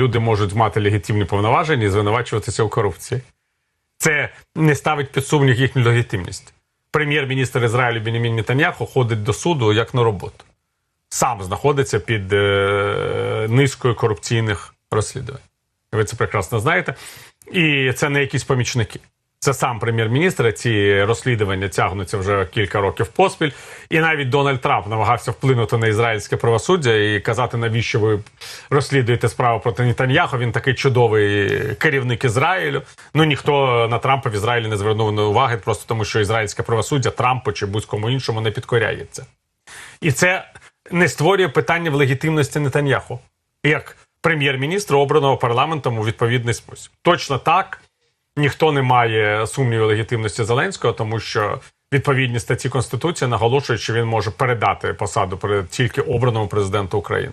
люди можуть мати легітимні повноваження і звинувачуватися у корупції. Це не ставить під сумнів їхню легітимність. Прем'єр-міністр Ізраїлю Бенімін Нетаньяху ходить до суду як на роботу. Сам знаходиться під е, низкою корупційних розслідувань. Ви це прекрасно знаєте. І це не якісь помічники. Це сам прем'єр-міністр. Ці розслідування тягнуться вже кілька років поспіль. І навіть Дональд Трамп намагався вплинути на ізраїльське правосуддя і казати, навіщо ви розслідуєте справу проти Нетаньяху. Він такий чудовий керівник Ізраїлю. Ну ніхто на Трампа в Ізраїлі не звернув на уваги, просто тому що ізраїльське правосуддя Трампу чи будь-кому іншому не підкоряється. І це не створює питання в легітимності Нетаньяху як прем'єр-міністра, обраного парламентом у відповідний спосіб. Точно так ніхто не має сумніву легітимності Зеленського, тому що відповідні статті Конституції наголошують, що він може передати посаду тільки обраному президенту України.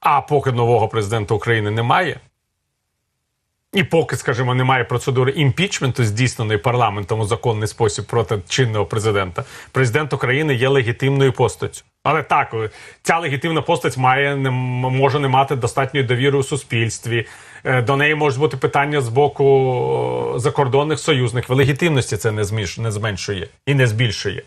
А поки нового президента України немає, і поки, скажімо, немає процедури імпічменту, здійсненої парламентом у законний спосіб проти чинного президента, президент України є легітимною постаттю. Але так, ця легітимна постать має не може не мати достатньої довіри у суспільстві. Е, До неї можуть бути питання з боку е, закордонних союзників. Легітимності це не зміш не зменшує і не збільшує.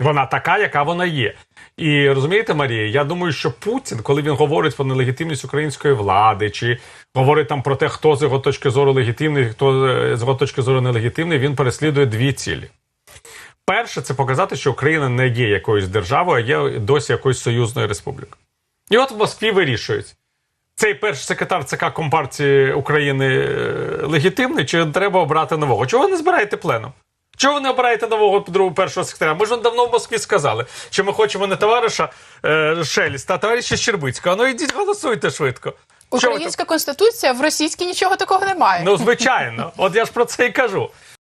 Вона така, яка вона є. І розумієте, Марія, я думаю, що Путін, коли він говорить про нелегітимність української влади, чи говорить там про те, хто з його точки зору легітимний, хто е, з його точки зору нелегітимний, він переслідує дві цілі. Перше, це показати, що Україна не є якоюсь державою, а є досі якоюсь союзною республікою. І от в Москві вирішують. Цей перший секретар ЦК Компартії України е, легітимний, чи треба обрати нового? Чого ви не збираєте пленум? Чого ви не обираєте нового другого першого секретаря? Ми ж вам давно в Москві сказали, що ми хочемо не товариша е, Шеліста, а товариша Щербицького. Ну ідіть голосуйте швидко. Чого Українська конституція в російській нічого такого немає. Ну, звичайно, от я ж про це і кажу.